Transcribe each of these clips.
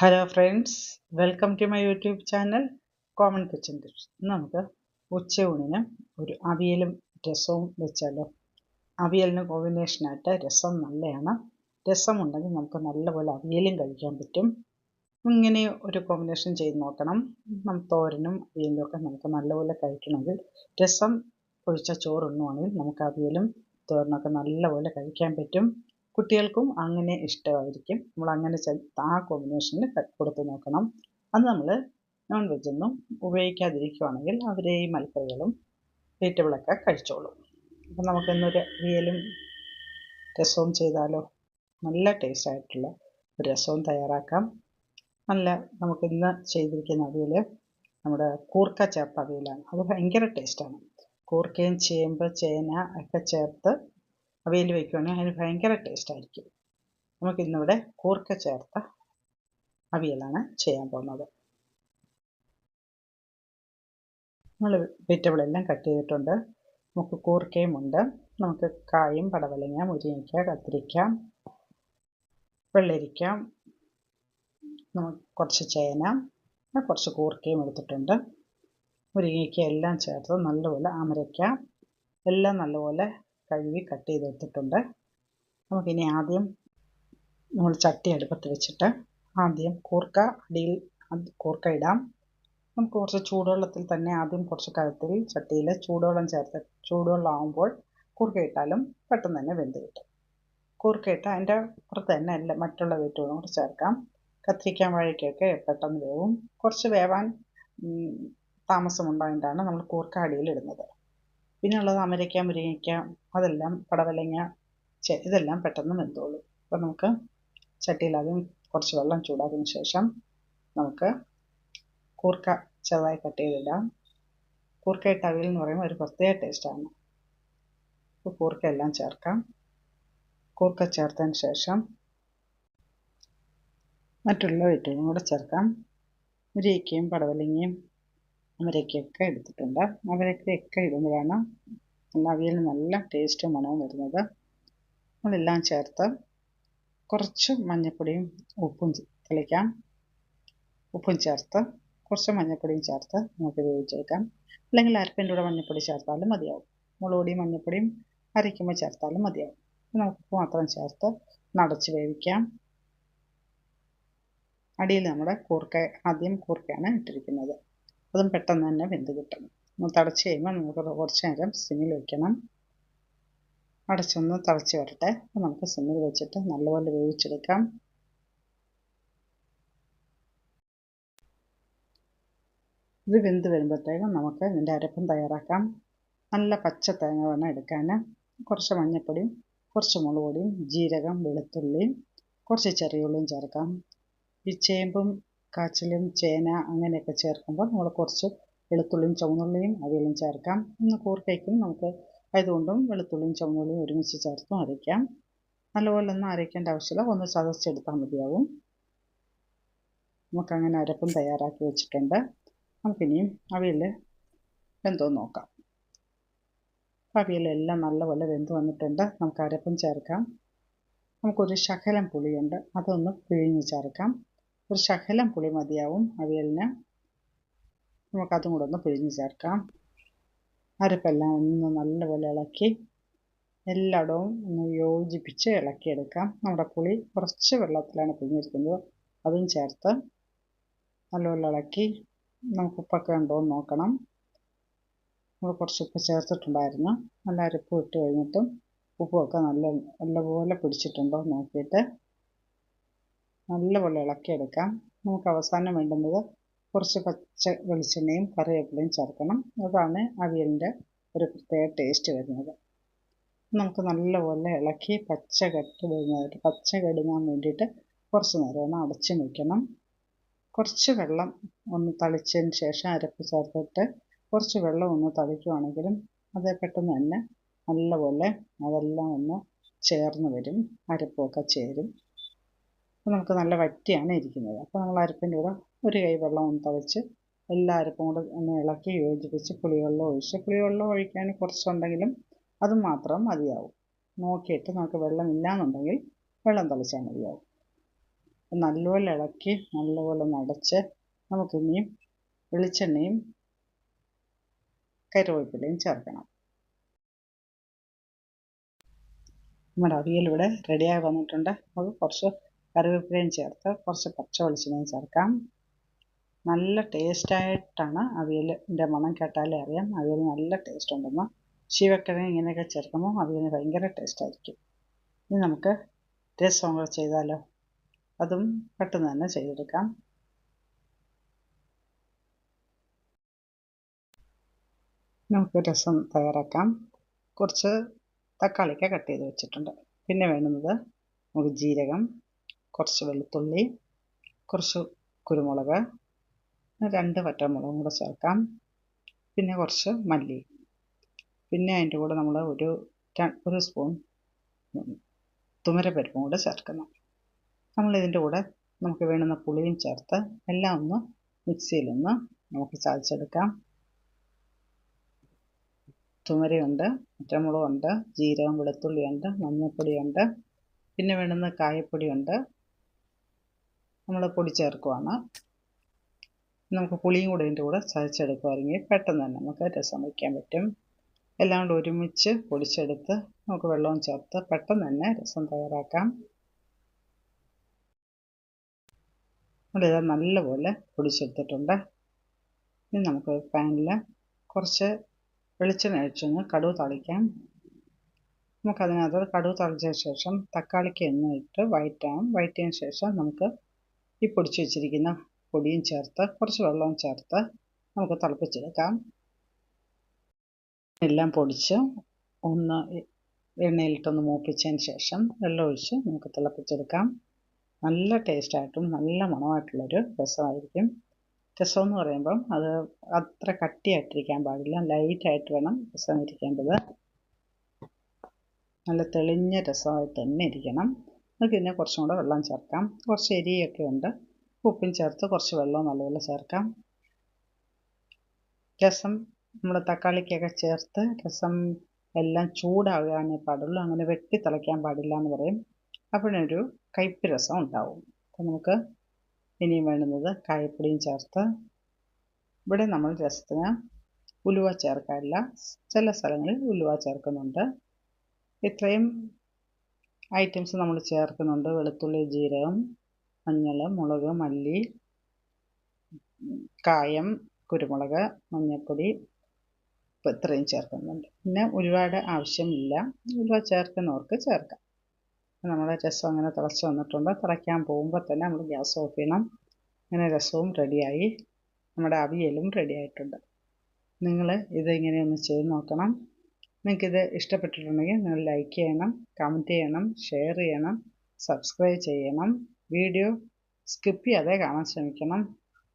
Hello friends welcome to my YouTube channel common kitchen tips നമുക്ക് ഉച്ചയൂണിന് ഒരു അവിയലും രസവും വെച്ചാലോ? അവിയലിന് കോമ്പിനേഷനായിട്ട് രസം നല്ലതാണ്. രസം ഉണ്ടെങ്കിൽ നമുക്ക് നല്ലപോലെ അവിയലും കഴിക്കാൻ പറ്റും. ഇങ്ങനെ ഒരു കോമ്പിനേഷൻ ചെയ്ത് നോക്കണം. നമ്മൾ തോരനും അവിയലും ഒക്കെ നമുക്ക് നല്ലപോലെ കഴിക്കണമെങ്കിൽ രസം ഒഴിച്ച ചോറുണ്ണുവാണെങ്കിൽ നമുക്ക് അവിയലും തോരനൊക്കെ നല്ലപോലെ കഴിക്കാൻ പറ്റും. കുട്ടികൾക്കും അങ്ങനെ ഇഷ്ടമായിരിക്കും. നമ്മൾ അങ്ങനെ ആ കോമ്പിനേഷനിൽ കൊടുത്തു നോക്കണം. അത് നമ്മൾ നോൺ വെജൊന്നും ഉപയോഗിക്കാതിരിക്കുകയാണെങ്കിൽ അവരെ ഈ മലക്കറികളും വെജിറ്റബിളൊക്കെ കഴിച്ചോളും. അപ്പം നമുക്കിന്നൊരു അവിയലും രസവും ചെയ്താലോ? നല്ല ടേസ്റ്റ് ആയിട്ടുള്ള ഒരു രസവും തയ്യാറാക്കാം. നല്ല നമുക്കിന്ന് ചെയ്തിരിക്കുന്ന അവിയൽ നമ്മുടെ കൂർക്ക ചേർത്ത അവിയലാണ്. അത് ഭയങ്കര ടേസ്റ്റാണ് കൂർക്കയും ചേമ്പ് ചേന ഒക്കെ ചേർത്ത് അവിയൽ വയ്ക്കുകയാണെങ്കിൽ അതിന് ഭയങ്കര ടേസ്റ്റായിരിക്കും നമുക്കിന്നിവിടെ കൂർക്ക ചേർത്ത അവിയലാണ് ചെയ്യാൻ പോകുന്നത്. നമ്മൾ വെജിറ്റബിളെല്ലാം കട്ട് ചെയ്തിട്ടുണ്ട്. നമുക്ക് കൂർക്കയും ഉണ്ട്. നമുക്ക് കായും പടവലങ്ങ മുരിങ്ങയ്ക്ക കത്തിരിക്ക വെള്ളരിക്ക നമുക്ക് കുറച്ച് ചേന കുറച്ച് കൂർക്കയും എടുത്തിട്ടുണ്ട്. മുരിങ്ങയ്ക്ക എല്ലാം ചേർത്ത് നല്ലപോലെ അമരയ്ക്ക എല്ലാം നല്ലപോലെ കഴുകി കട്ട് ചെയ്തെടുത്തിട്ടുണ്ട് നമുക്കിനി ആദ്യം നമ്മൾ ചട്ടി അടുപ്പത്ത് വെച്ചിട്ട് ആദ്യം കൂർക്ക അടിയിൽ കൂർക്ക ഇടാം. നമുക്ക് കുറച്ച് ചൂടുവെള്ളത്തിൽ തന്നെ ആദ്യം കുറച്ച് കഴുത്തിൽ ചട്ടിയിൽ ചൂടുവെള്ളം ചേർത്ത് ചൂടുവെള്ളം ആകുമ്പോൾ കൂർക്ക ഇട്ടാലും പെട്ടെന്ന് തന്നെ വെന്ത് കിട്ടും. കൂർക്ക ഇട്ട് അതിന്റെ പുറത്ത് തന്നെ എല്ലാം മറ്റുള്ള വീട്ടുകളും കൂടെ ചേർക്കാം. കത്തിരിക്കാൻ വഴിക്കൊക്കെ പെട്ടെന്ന് വേവും. കുറച്ച് വേവാൻ താമസമുണ്ടായതാണ് നമ്മൾ കൂർക്ക അടിയിൽ ഇടുന്നത് പിന്നെ ഉള്ളത് അമരയ്ക്ക മുരിങ്ങയ്ക്ക അതെല്ലാം പടവലങ്ങ ഇതെല്ലാം പെട്ടെന്ന് വെന്തോളും. അപ്പോൾ നമുക്ക് ചട്ടിയിൽ ആദ്യം കുറച്ച് വെള്ളം ചൂടാക്കിയതിന് ശേഷം നമുക്ക് കൂർക്ക ചെറുതായി കട്ട് ചെയ്തിടാം. കൂർക്കയിട്ട് അവിയൽ എന്ന് പറയുമ്പോൾ ഒരു പ്രത്യേക ടേസ്റ്റാണ് അപ്പോൾ കൂർക്ക എല്ലാം ചേർക്കാം. കൂർക്ക ചേർത്തതിന് ശേഷം മറ്റുള്ള വെറ്റുകളും കൂടെ ചേർക്കാം. മുരിക്കയും പടവലങ്ങയും അമരയ്ക്കൊക്കെ എടുത്തിട്ടുണ്ട്. അമരയ്ക്കൊക്കെ ഇടുമ്പോഴാണ് അവിയലിന് നല്ല ടേസ്റ്റും മണവും വരുന്നത്. നമ്മളെല്ലാം ചേർത്ത് കുറച്ച് മഞ്ഞപ്പൊടിയും ഉപ്പും തെളിക്കാം. ഉപ്പും ചേർത്ത് കുറച്ച് മഞ്ഞൾപ്പൊടിയും ചേർത്ത് നമുക്ക് വേവിച്ചെടുക്കാം. അല്ലെങ്കിൽ അരപ്പിന്റെ കൂടെ മഞ്ഞൾപ്പൊടി ചേർത്താലും മതിയാവും. മുളകുപൊടിയും മഞ്ഞപ്പൊടിയും മഞ്ഞൾപ്പൊടിയും അരയ്ക്കുമ്പോൾ ചേർത്താലും മതിയാവും. നമുക്ക് ഉപ്പ് മാത്രം ചേർത്ത് നടച്ച് വേവിക്കാം. അടിയിൽ നമ്മുടെ കൂർക്ക ആദ്യം കൂർക്കയാണ് ഇട്ടിരിക്കുന്നത്. അതും പെട്ടെന്ന് തന്നെ വെന്ത് കിട്ടും. ഒന്ന് തിളച്ച് കഴിയുമ്പോൾ നമുക്ക് കുറച്ച് നേരം സിമ്മിൽ വയ്ക്കണം അടച്ചൊന്ന് തിളച്ച് വരട്ടെ. അപ്പോൾ നമുക്ക് സിമ്മിൽ വെച്ചിട്ട് നല്ലപോലെ വേവിച്ചെടുക്കാം. ഇത് വെന്ത് വരുമ്പോഴത്തേക്കും നമുക്ക് ഇതിന്റെ അരപ്പും തയ്യാറാക്കാം. നല്ല പച്ച തേങ്ങ വേണം എടുക്കാൻ കുറച്ച് മഞ്ഞൾപ്പൊടിയും കുറച്ച് മുളക് പൊടിയും ജീരകം വെളുത്തുള്ളിയും കുറച്ച് ചെറിയ ഉള്ളിയും ചേർക്കാം. ഈ ചേമ്പും കാച്ചിലും ചേന അങ്ങനെയൊക്കെ ചേർക്കുമ്പോൾ നമ്മൾ കുറച്ച് വെളുത്തുള്ളിയും ചുവന്നുള്ളിയും അവിയലും ചേർക്കാം. ഇന്ന് കൂർക്കയ്ക്കും നമുക്ക് ആയതുകൊണ്ടും വെളുത്തുള്ളിയും ചുവന്നുള്ളിയും ഒരുമിച്ച് ചേർത്തും അരയ്ക്കാം. നല്ലപോലെ ഒന്നും അരയ്ക്കേണ്ട ആവശ്യമില്ല. ഒന്ന് ചതച്ചെടുത്താൽ മതിയാവും. നമുക്കങ്ങനെ അരപ്പും തയ്യാറാക്കി വെച്ചിട്ടുണ്ട്. നമുക്കിനിയും അവിയൽ എന്തോ നോക്കാം. അവിയലെല്ലാം നല്ലപോലെ വെന്ത് വന്നിട്ടുണ്ട്. നമുക്ക് അരപ്പും ചേർക്കാം. നമുക്കൊരു ശകലം പുളിയുണ്ട്. അതൊന്ന് പിഴിഞ്ഞ് ചേർക്കാം. ഒരു ശകലം പുളി മതിയാവും അവിയലിന് നമുക്കതും കൂടെ ഒന്ന് പിഴിഞ്ഞ് ചേർക്കാം. അരപ്പെല്ലാം ഒന്ന് നല്ലപോലെ ഇളക്കി എല്ലായിടവും ഒന്ന് യോജിപ്പിച്ച് ഇളക്കിയെടുക്കാം. നമ്മുടെ പുളി കുറച്ച് വെള്ളത്തിലാണ് പിഴിഞ്ഞിരിക്കുന്നത്. അതും ചേർത്ത് നല്ലപോലെ ഇളക്കി നമുക്ക് ഉപ്പൊക്കെ ഉണ്ടോ എന്ന് നോക്കണം. നമ്മൾ കുറച്ച് ഉപ്പ് ചേർത്തിട്ടുണ്ടായിരുന്നു. നല്ല അരപ്പ് ഇട്ട് കഴിഞ്ഞിട്ടും ഉപ്പുമൊക്കെ നല്ല നല്ലപോലെ പിടിച്ചിട്ടുണ്ടോ നോക്കിയിട്ട് നല്ലപോലെ ഇളക്കിയെടുക്കാം. നമുക്ക് അവസാനം വേണ്ടുന്നത് കുറച്ച് പച്ച വെളിച്ചെണ്ണയും കറിവേപ്പിലയും ചേർക്കണം. അതാണ് അവിയലിന്റെ ഒരു പ്രത്യേക ടേസ്റ്റ് വരുന്നത്. നമുക്ക് നല്ലപോലെ ഇളക്കി പച്ച കെട്ട് വരുന്നതായിട്ട് പച്ച കെടുങ്ങാൻ വേണ്ടിയിട്ട് കുറച്ച് നേരം ഒന്ന് അടച്ചു വയ്ക്കണം കുറച്ച് വെള്ളം ഒന്ന് തളിച്ചതിന് ശേഷം അരപ്പ് ചേർത്തിട്ട് കുറച്ച് വെള്ളം ഒന്ന് തളിക്കുവാണെങ്കിലും അത് പെട്ടെന്ന് തന്നെ നല്ലപോലെ അതെല്ലാം ഒന്ന് ചേർന്ന് വരും. അരപ്പൊക്കെ ചേരും. അപ്പോൾ നമുക്ക് നല്ല വറ്റിയാണ് ഇരിക്കുന്നത്. അപ്പോൾ നമ്മൾ അരപ്പിന്റെ കൂടെ ഒരു കൈ വെള്ളം ഒന്ന് തളിച്ച് എല്ലാ അരപ്പും കൂടെ ഒന്ന് ഇളക്കി യോജിപ്പിച്ച് പുളിവെള്ളം ഒഴിച്ച് പുളിവെള്ളം ഒഴിക്കാൻ കുറച്ചുണ്ടെങ്കിലും അത് മാത്രം മതിയാവും. നോക്കിയിട്ട് നമുക്ക് വെള്ളം ഇല്ലയെന്നുണ്ടെങ്കിൽ വെള്ളം തളിച്ചാൽ മതിയാവും. നല്ലപോലെ ഇളക്കി നല്ലപോലെ നടച്ച് നമുക്കിനിയും വെളിച്ചെണ്ണയും കരുവേപ്പിലയും ചേർക്കണം. നമ്മുടെ അവിയൽ ഇവിടെ റെഡിയായി വന്നിട്ടുണ്ട്. നമുക്ക് കുറച്ച് കറിവേപ്പിലയും ചേർത്ത് കുറച്ച് പച്ച വെളിച്ചെണ്ണയും ചേർക്കാം. നല്ല ടേസ്റ്റായിട്ടാണ് അവിയലിന്റെ മണം കേട്ടാലേ അറിയാം. അവിയൽ നല്ല ടേസ്റ്റ് ഉണ്ടെന്ന്. ശിവക്കിഴങ്ങ് ഇങ്ങനെയൊക്കെ ചേർക്കുമ്പോൾ അവിയലിന് ഭയങ്കര ടേസ്റ്റായിരിക്കും ഇനി നമുക്ക് രസം ചെയ്താലോ? അതും പെട്ടെന്ന് തന്നെ ചെയ്തെടുക്കാം. നമുക്ക് രസം തയ്യാറാക്കാം. കുറച്ച് തക്കാളിക്ക കട്ട് ചെയ്ത് വെച്ചിട്ടുണ്ട്. പിന്നെ വേണ്ടുന്നത് നമുക്ക് ജീരകം കുറച്ച് വെളുത്തുള്ളി കുറച്ച് കുരുമുളക് രണ്ട് വറ്റമുളകും കൂടെ ചേർക്കാം. പിന്നെ കുറച്ച് മല്ലി. പിന്നെ അതിന്റെ കൂടെ നമ്മൾ ഒരു ഒരു സ്പൂൺ തുമരപ്പരിപ്പും കൂടെ ചേർക്കണം നമ്മളിതിന്റെ കൂടെ നമുക്ക് വേണ്ടുന്ന പുളിയും ചേർത്ത് എല്ലാം ഒന്ന് മിക്സിയിലൊന്ന് നമുക്ക് ചതച്ചെടുക്കാം. തുമരയുണ്ട് ഒറ്റമുളകുണ്ട് ജീരകം വെളുത്തുള്ളിയുണ്ട് മഞ്ഞൾപ്പൊടിയുണ്ട് പിന്നെ വേണ്ടുന്ന കായപ്പൊടിയുണ്ട് നമ്മൾ പൊടി ചേർക്കുവാണ് നമുക്ക് പുളിയും കൂടെ ഇതിന്റെ കൂടെ ചതച്ചെടുക്കുമായിരുന്നെങ്കിൽ പെട്ടെന്ന് തന്നെ നമുക്ക് രസം വയ്ക്കാൻ പറ്റും. എല്ലാം കൂടെ ഒരുമിച്ച് പൊടിച്ചെടുത്ത് നമുക്ക് വെള്ളവും ചേർത്ത് പെട്ടെന്ന് തന്നെ രസം തയ്യാറാക്കാം. നമ്മളിത് നല്ലപോലെ പൊടിച്ചെടുത്തിട്ടുണ്ട്. ഇനി നമുക്ക് പാനിൽ കുറച്ച് വെളിച്ചെണ്ണ ഒഴിച്ചൊന്ന് കടുവ് തളിക്കാം. നമുക്കതിനകത്ത് കടുവ് തളിച്ച ശേഷം തക്കാളിക്ക് എണ്ണ ഇട്ട് വഴറ്റാം വഴറ്റിയതിന് ശേഷം നമുക്ക് ഈ പൊടിച്ചു വെച്ചിരിക്കുന്ന പൊടിയും ചേർത്ത് കുറച്ച് വെള്ളവും ചേർത്ത് നമുക്ക് തിളപ്പിച്ചെടുക്കാം. എല്ലാം പൊടിച്ച് ഒന്ന് എണ്ണയിലിട്ടൊന്ന് മൂപ്പിച്ചതിന് ശേഷം വെള്ളം ഒഴിച്ച് നമുക്ക് തിളപ്പിച്ചെടുക്കാം. നല്ല ടേസ്റ്റായിട്ടും നല്ല മണമായിട്ടുള്ളൊരു രസമായിരിക്കും. രസം എന്ന് പറയുമ്പം അത് അത്ര കട്ടിയായിട്ടിരിക്കാൻ പാടില്ല. ലൈറ്റായിട്ട് വേണം രസം ഇരിക്കേണ്ടത് നല്ല തെളിഞ്ഞ രസമായിട്ട് തന്നെ ഇരിക്കണം. നമുക്ക് ഇതിനെ കുറച്ചും കൂടെ വെള്ളം ചേർക്കാം. കുറച്ച് എരിയൊക്കെ ഉണ്ട്. ഉപ്പും ചേർത്ത് കുറച്ച് വെള്ളവും നല്ലപോലെ ചേർക്കാം. രസം നമ്മൾ തക്കാളിക്കൊക്കെ ചേർത്ത് രസം എല്ലാം ചൂടാകാനേ പാടുള്ളൂ. അങ്ങനെ വെട്ടി തിളയ്ക്കാൻ പാടില്ല എന്ന് പറയും. അപ്പോഴൊരു കയ്പ്പ് രസം ഉണ്ടാവും. അപ്പം നമുക്ക് ഇനിയും വേണ്ടുന്നത് കായപ്പൊടിയും ചേർത്ത് ഇവിടെ നമ്മൾ രസത്തിന് ഉലുവ ചേർക്കാറില്ല. ചില സ്ഥലങ്ങളിൽ ഉലുവ ചേർക്കുന്നുണ്ട്. ഇത്രയും ഐറ്റംസ് നമ്മൾ ചേർക്കുന്നുണ്ട്. വെളുത്തുള്ളി ജീരകം മഞ്ഞൾ മുളക് മല്ലി കായം കുരുമുളക് മഞ്ഞൾപ്പൊടി ഇപ്പോൾ ഇത്രയും ചേർക്കുന്നുണ്ട്. പിന്നെ ഉലുവയുടെ ആവശ്യമില്ല. ഉലുവ ചേർക്കുന്നവർക്ക് ചേർക്കാം. നമ്മുടെ രസം അങ്ങനെ തിളച്ച് വന്നിട്ടുണ്ട്. തിളയ്ക്കാൻ പോകുമ്പോൾ തന്നെ നമ്മൾ ഗ്യാസ് ഓഫ് ചെയ്യണം. അങ്ങനെ രസവും റെഡിയായി. നമ്മുടെ അവിയലും റെഡിയായിട്ടുണ്ട്. നിങ്ങൾ ഇത് ഇങ്ങനെയൊന്ന് ചെയ്ത് നോക്കണം. നിങ്ങൾക്കിത് ഇഷ്ടപ്പെട്ടിട്ടുണ്ടെങ്കിൽ നിങ്ങൾ ലൈക്ക് ചെയ്യണം കമന്റ് ചെയ്യണം ഷെയർ ചെയ്യണം സബ്സ്ക്രൈബ് ചെയ്യണം. വീഡിയോ സ്കിപ്പ് ചെയ്യാതെ കാണാൻ ശ്രമിക്കണം.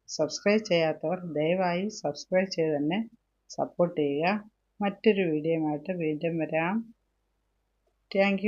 സബ്സ്ക്രൈബ് ചെയ്യാത്തവർ ദയവായി സബ്സ്ക്രൈബ് ചെയ്ത് തന്നെ സപ്പോർട്ട് ചെയ്യുക. മറ്റൊരു വീഡിയോയുമായിട്ട് വീണ്ടും വരാം. താങ്ക്